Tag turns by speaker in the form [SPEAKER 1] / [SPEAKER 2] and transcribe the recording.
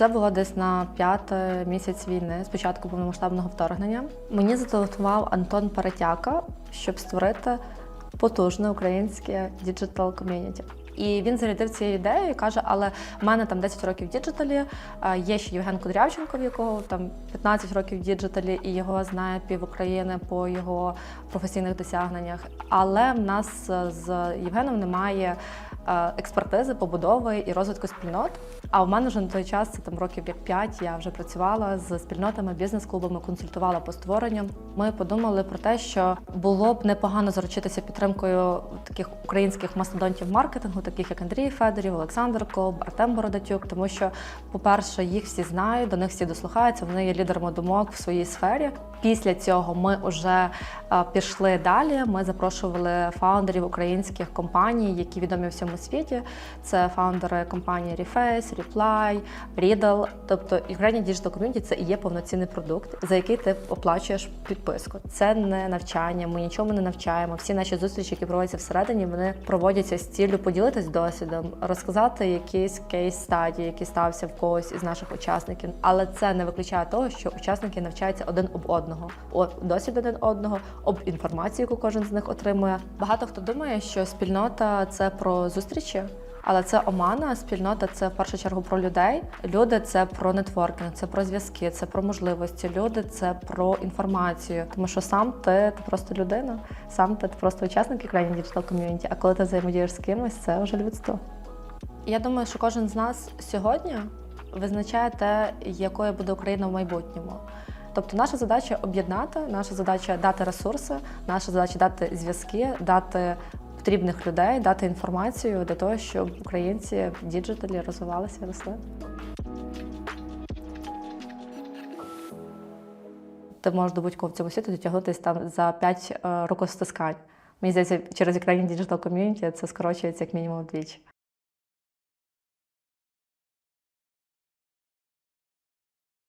[SPEAKER 1] Це було десь на п'ятий місяць війни, спочатку повномасштабного вторгнення. Мені зателефонував Антон Перетяка, щоб створити потужне українське діджитал ком'юніті. І він зарядив цією ідеєю і каже: але в мене там 10 років в діджиталі. Є ще Євген Кудрявченко, в якого там 15 років в діджиталі, і його знає пів України по його професійних досягненнях. Але в нас е, з Євгеном немає е, експертизи, побудови і розвитку спільнот. А в мене вже на той час, це там років як 5, я вже працювала з спільнотами, бізнес-клубами, консультувала по створенню. Ми подумали про те, що було б непогано заручитися підтримкою таких українських мастодонтів маркетингу, таких як Андрій Федорів, Олександр Колб, Артем Бородатюк. Тому що, по-перше, їх всі знають, до них всі дослухаються. Вони є лідерами думок в своїй сфері. Після цього ми вже е, пішли далі. Ми запрошували фаундерів українських компаній, які відомі в всьому світі. Це фаундери компанії Reface, Reply, Riddle. Тобто Ukrainian Digital Community – це і є повноцінний продукт, за який ти оплачуєш підписку. Це не навчання, ми нічому не навчаємо. Всі наші зустрічі, які проводяться всередині, вони проводяться з ціллю поділитись досвідом, розказати якийсь кейс стадії, який стався в когось із наших учасників. Але це не виключає того, що учасники навчаються один об одного, об досвід один одного, об інформацію, яку кожен з них отримує. Багато хто думає, що спільнота це про зустрічі. Але це омана, спільнота це в першу чергу про людей. Люди це про нетворкінг, це про зв'язки, це про можливості. Люди це про інформацію. Тому що сам ти, ти просто людина, сам ти, ти просто учасник Ukrainian Digital Community, А коли ти взаємодієш з кимось, це вже людство. Я думаю, що кожен з нас сьогодні визначає те, якою буде Україна в майбутньому. Тобто наша задача об'єднати, наша задача дати ресурси, наша задача дати зв'язки, дати потрібних людей, дати інформацію для того, щоб українці в діджиталі розвивалися і росли. Ти можеш до будь-кого в цьому світі дотягнутися там за 5 рукостискань. Мені здається, через Ukrainian Digital Community це скорочується як мінімум вдвічі.